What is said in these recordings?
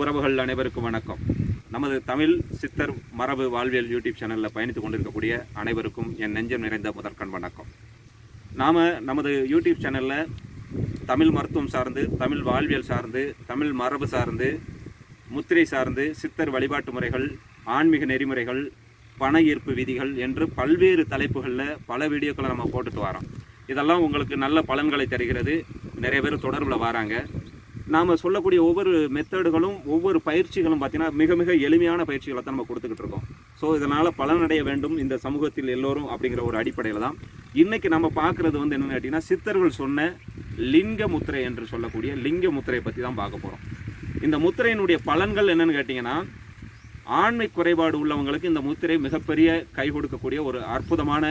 உறவுகள் அனைவருக்கும் வணக்கம். நமது தமிழ் சித்தர் மரபு வாழ்வியல் யூடியூப் சேனலில் பயணித்து கொண்டிருக்கக்கூடிய அனைவருக்கும் என் நெஞ்சம் நிறைந்த முதற்கண் வணக்கம். நாம் நமது யூடியூப் சேனலில் தமிழ் மருத்துவம் சார்ந்து தமிழ் வாழ்வியல் சார்ந்து தமிழ் மரபு சார்ந்து முத்திரை சார்ந்து சித்தர் வழிபாட்டு முறைகள் ஆன்மீக நெறிமுறைகள் பண ஈர்ப்பு விதிகள் என்று பல்வேறு தலைப்புகளில் பல வீடியோக்களை நம்ம போட்டுட்டு வரோம். இதெல்லாம் உங்களுக்கு நல்ல பலன்களை தருகிறது. நிறைய பேர் தொடர்பில் வராங்க. நாம் சொல்லக்கூடிய ஒவ்வொரு மெத்தடுகளும் ஒவ்வொரு பயிற்சிகளும் பார்த்தீங்கன்னா மிக மிக எளிமையான பயிற்சிகளை தான் நம்ம கொடுத்துக்கிட்டு இருக்கோம். ஸோ இதனால் பலனடைய வேண்டும் இந்த சமூகத்தில் எல்லோரும் அப்படிங்கிற ஒரு அடிப்படையில் தான். இன்றைக்கி நம்ம பார்க்குறது வந்து என்னென்னு கேட்டிங்கன்னா சித்தர்கள் சொன்ன லிங்க முத்திரை என்று சொல்லக்கூடிய லிங்க முத்திரையை பற்றி தான் பார்க்க போகிறோம் இந்த முத்திரையினுடைய பலன்கள் என்னென்னு கேட்டிங்கன்னா ஆண்மை குறைபாடு உள்ளவங்களுக்கு இந்த முத்திரை மிகப்பெரிய கை கொடுக்கக்கூடிய ஒரு அற்புதமான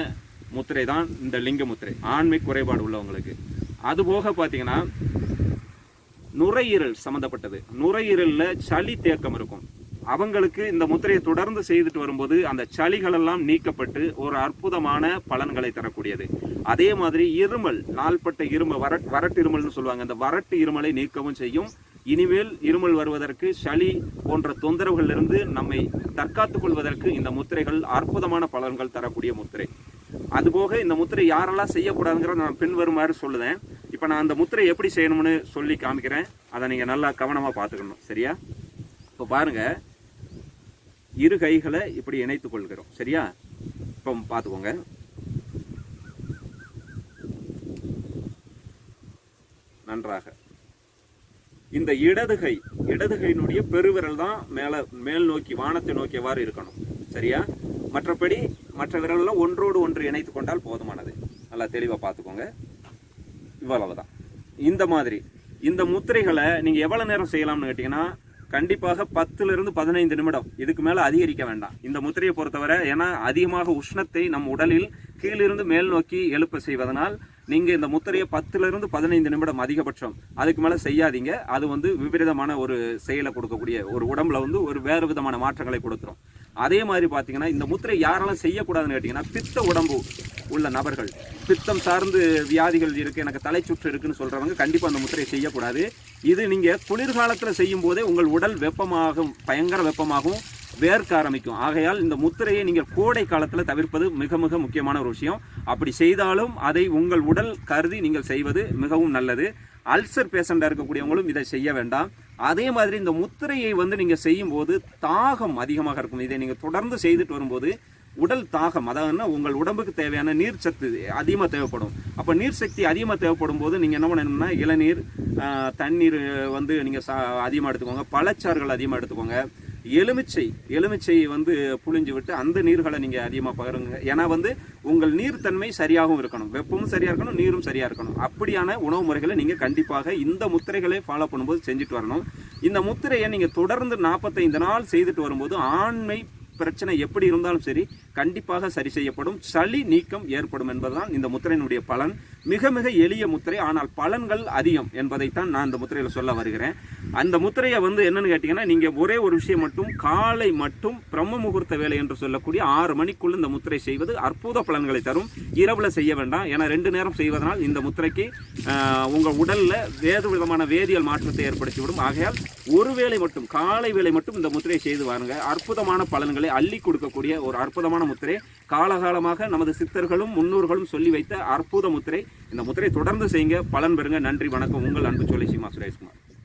முத்திரை தான் இந்த லிங்க முத்திரை ஆண்மை குறைபாடு உள்ளவங்களுக்கு. அதுபோக பார்த்தீங்கன்னா நுரையீரல் சம்மந்தப்பட்டது நுரையீரலில் சளி தேக்கம் இருக்கும். அவங்களுக்கு இந்த முத்திரையை தொடர்ந்து செய்துட்டு வரும்போது அந்த சளிகளெல்லாம் நீக்கப்பட்டு ஒரு அற்புதமான பலன்களை தரக்கூடியது. அதே மாதிரி இருமல் நாள்பட்ட இருமல் வர வரட்டு இருமல்னு சொல்லுவாங்க. அந்த வரட்டு இருமலை நீக்கவும் செய்யும். இனிமேல் இருமல் வருவதற்கு சளி போன்ற தொந்தரவுகளிலிருந்து நம்மை தற்காத்துக் கொள்வதற்கு இந்த முத்திரைகள் அற்புதமான பலன்கள் தரக்கூடிய முத்திரை. அதுபோக இந்த முத்திரை யாரெல்லாம் செய்யக்கூடாதுங்கிற நான் பின்வருமாறு சொல்லுதேன். இப்போ நான் அந்த முத்திரை எப்படி செய்யணும்னு சொல்லி காமிக்கிறேன். அதை நீங்கள் நல்லா கவனமாக பார்த்துக்கணும். சரியா? இப்போ பாருங்க. இரு கைகளை இப்படி இணைத்து கொள்கிறோம். சரியா? இப்போ பார்த்துக்கோங்க. நன்றாக. இந்த இடதுகை இடதுகையினுடைய பெருவிரல் தான் மேலே மேல் நோக்கி வானத்தை நோக்கியவாறு இருக்கணும். சரியா? மற்றபடி மற்ற விரலெல்லாம் ஒன்றோடு ஒன்று இணைத்து கொண்டால் போதுமானது. நல்லா தெளிவாக பார்த்துக்கோங்க. இவ்வளவுதான். இந்த மாதிரி இந்த முத்திரைகளை நீங்கள் எவ்வளோ நேரம் செய்யலாம்னு கேட்டிங்கன்னா கண்டிப்பாக பத்துலேருந்து பதினைந்து நிமிடம் இதுக்கு மேலே அதிகரிக்க வேண்டாம். இந்த முத்திரையை பொறுத்தவரை ஏன்னா அதிகமாக உஷ்ணத்தை நம் உடலில் கீழிருந்து மேல் நோக்கி எழுப்ப செய்வதனால் நீங்கள் இந்த முத்திரையை பத்துலேருந்து பதினைந்து நிமிடம் அதிகபட்சம் அதுக்கு மேலே செய்யாதீங்க. அது வந்து விபரீதமான ஒரு செயலை கொடுக்கக்கூடிய ஒரு உடம்புல வந்து ஒரு வேறு விதமான மாற்றங்களை கொடுத்துரும் அதே மாதிரி பார்த்தீங்கன்னா இந்த முத்திரை யாரெல்லாம் செய்யக்கூடாதுன்னு கேட்டிங்கன்னா பித்த உடம்பு உள்ள நபர்கள். பித்தம் சார்ந்து வியாதிகள் இருக்குது எனக்கு தலை சுற்று இருக்குன்னு சொல்கிறவங்க கண்டிப்பாக அந்த முத்திரையை செய்யக்கூடாது. இது நீங்கள் குளிர்காலத்தில் செய்யும் போதே உங்கள் உடல் வெப்பமாகும் பயங்கர வெப்பமாகவும் வேர்க்க ஆரம்பிக்கும். ஆகையால் இந்த முத்திரையை நீங்கள் கோடை காலத்தில் தவிர்ப்பது மிக மிக முக்கியமான ஒரு விஷயம். அப்படி செய்தாலும் அதை உங்கள் உடல் கருதி நீங்கள் செய்வது மிகவும் நல்லது. அல்சர் பேஷண்டாக இருக்கக்கூடியவங்களும் இதை செய்ய வேண்டாம். அதே மாதிரி இந்த முத்திரையை வந்து நீங்கள் செய்யும்போது தாகம் அதிகமாக இருக்கும். இதை நீங்கள் தொடர்ந்து செய்துட்டு வரும்போது உடல் தாகம் அதாவது உங்கள் உடம்புக்கு தேவையான நீர் சத்து அதிகமாக தேவைப்படும். அப்போ நீர் சக்தி அதிகமாக தேவைப்படும் போது நீங்கள் என்ன பண்ணணும்னா இளநீர் தண்ணீர் வந்து நீங்கள் சா அதிகமாக எடுத்துக்கோங்க. பழச்சாறுகள் அதிகமாக எடுத்துக்கோங்க. எலுமிச்சை எலுமிச்சை வந்து புழிஞ்சு விட்டு அந்த நீர்களை நீங்கள் அதிகமாக பகிருங்க. ஏன்னா வந்து உங்கள் நீர்த்தன்மை சரியாகவும் இருக்கணும். வெப்பமும் சரியாக இருக்கணும் நீரும் சரியாக இருக்கணும். அப்படியான உணவு முறைகளை நீங்கள் கண்டிப்பாக இந்த முத்திரைகளை ஃபாலோ பண்ணும்போது செஞ்சுட்டு வரணும். இந்த முத்திரையை நீங்கள் தொடர்ந்து நாற்பத்தைந்து நாள் செய்துட்டு வரும்போது ஆண்மை பிரச்சனை எப்படி இருந்தாலும் சரி கண்டிப்பாக சரி செய்யப்படும். சளி நீக்கம் ஏற்படும் என்பதுதான் இந்த முத்திரையினுடைய பலன். மிக மிக எளிய முத்திரை ஆனால் பலன்கள் அதிகம் என்பதைத்தான் நான் இந்த முத்திரையில் சொல்ல வருகிறேன். அந்த முத்திரையை வந்து என்னன்னு கேட்டிங்கன்னா நீங்கள் ஒரே ஒரு விஷயம் மட்டும் காலை மட்டும் பிரம்ம முகூர்த்த வேலை என்று சொல்லக்கூடிய ஆறு மணிக்குள்ள இந்த முத்திரை செய்வது அற்புத பலன்களை தரும். இரவில் செய்ய வேண்டாம். ஏன்னா ரெண்டு நேரம் செய்வதனால் இந்த முத்திரைக்கு உங்கள் உடலில் வேறு விதமான வேதியியல் மாற்றத்தை ஏற்படுத்திவிடும் ஆகையால் ஒரு வேளை மட்டும் காலை வேலை மட்டும் இந்த முத்திரையை செய்து வாருங்க. அற்புதமான பலன்களை அள்ளி கொடுக்கக்கூடிய ஒரு அற்புதமான முத்திரை. காலகாலமாக நமது சித்தர்களும் முன்னோர்களும் சொல்லி வைத்த அற்புத முத்திரை. இந்த முத்திரை தொடர்ந்து செய்யுங்க. பலன் பெறுங்க. நன்றி வணக்கம். உங்கள் அன்பு சொல்லி சீமா சுரேஷ்குமார்.